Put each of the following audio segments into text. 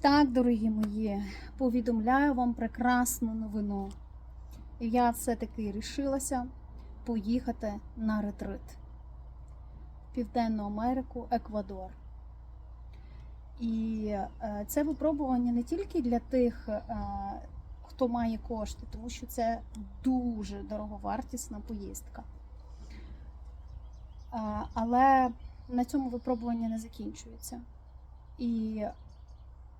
Так, дорогі мої, повідомляю вам прекрасну новину. Я все-таки рішилася поїхати на ретрит в Південну Америку, Еквадор. І е, це випробування не тільки для тих, е, хто має кошти, тому що це дуже дороговартісна поїздка. Е, Але на цьому випробування не закінчується. І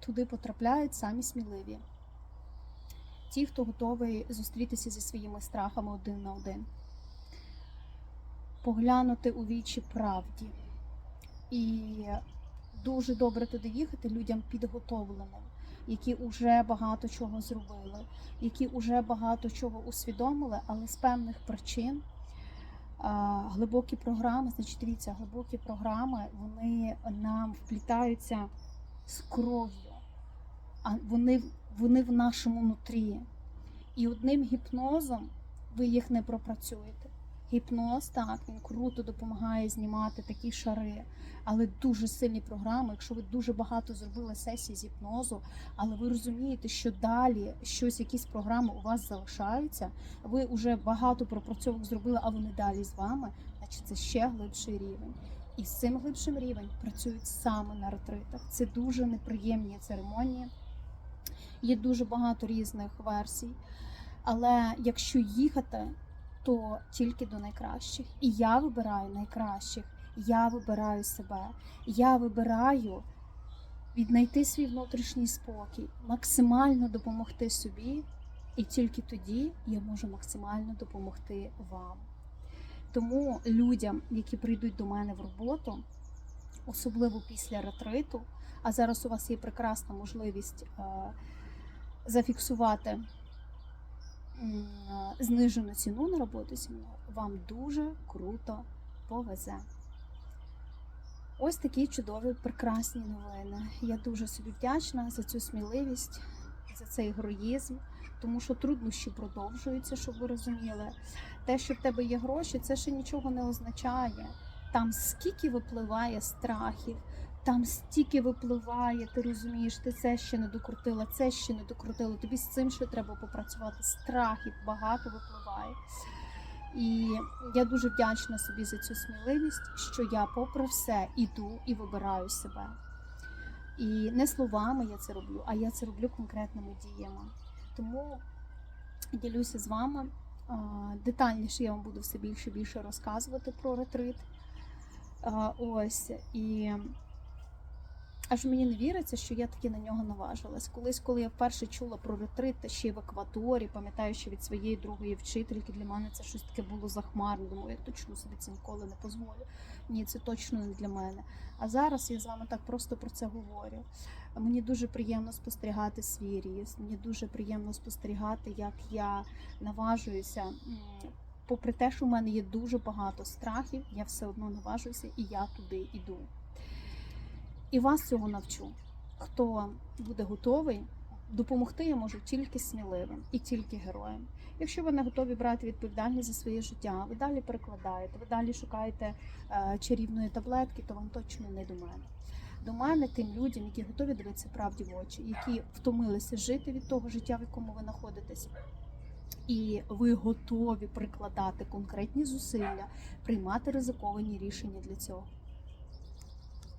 туди потрапляють самі сміливі. Ті, хто готовий зустрітися зі своїми страхами один на один, поглянути у вічі правді. І дуже добре туди їхати людям підготовленим, які вже багато чого зробили, які вже багато чого усвідомили, але з певних причин. Глибокі програми, значить, дивіться, глибокі програми вони нам вплітаються з кров'ю, а вони, вони в нашому нутрі. І одним гіпнозом ви їх не пропрацюєте. Гіпноз так, він круто допомагає знімати такі шари, але дуже сильні програми. Якщо ви дуже багато зробили сесій з гіпнозу, але ви розумієте, що далі щось, якісь програми у вас залишаються, ви вже багато пропрацьовок зробили, а вони далі з вами, значить це ще глибший рівень. І з цим глибшим рівень працюють саме на ретритах. Це дуже неприємні церемонії. Є дуже багато різних версій. Але якщо їхати, то тільки до найкращих. І я вибираю найкращих. Я вибираю себе. Я вибираю віднайти свій внутрішній спокій, максимально допомогти собі, і тільки тоді я можу максимально допомогти вам. Тому людям, які прийдуть до мене в роботу, особливо після ретриту, а зараз у вас є прекрасна можливість е, зафіксувати е, знижену ціну на роботу зі мною, вам дуже круто повезе. Ось такі чудові, прекрасні новини. Я дуже собі вдячна за цю сміливість, за цей героїзм, тому що труднощі продовжуються, щоб ви розуміли. Те, що в тебе є гроші, це ще нічого не означає. Там скільки випливає страхів, там стільки випливає, ти розумієш, ти це ще не докрутила, це ще не докрутила. Тобі з цим ще треба попрацювати. Страхів багато випливає. І я дуже вдячна собі за цю сміливість, що я, попри все, іду і вибираю себе. І не словами я це роблю, а я це роблю конкретними діями. Тому ділюся з вами. Детальніше я вам буду все більше і більше розказувати про ретрит. Ось і аж мені не віриться, що я таки на нього наважилась. Колись, коли я вперше чула про ретрит, та ще й в Еквадорі, пам'ятаю, що від своєї другої вчительки для мене це щось таке було захмарно. Думаю, я точно собі це ніколи не дозволю. Ні, це точно не для мене. А зараз я з вами так просто про це говорю. Мені дуже приємно спостерігати свій ріст. Мені дуже приємно спостерігати, як я наважуюся. Попри те, що в мене є дуже багато страхів, я все одно наважуюся і я туди йду. І вас цього навчу. Хто буде готовий, допомогти я можу тільки сміливим і тільки героям. Якщо ви не готові брати відповідальність за своє життя, ви далі перекладаєте, ви далі шукаєте е, чарівної таблетки, то вам точно не до мене. До мене тим людям, які готові дивитися правді в очі, які втомилися жити від того життя, в якому ви знаходитесь. І ви готові прикладати конкретні зусилля, приймати ризиковані рішення для цього.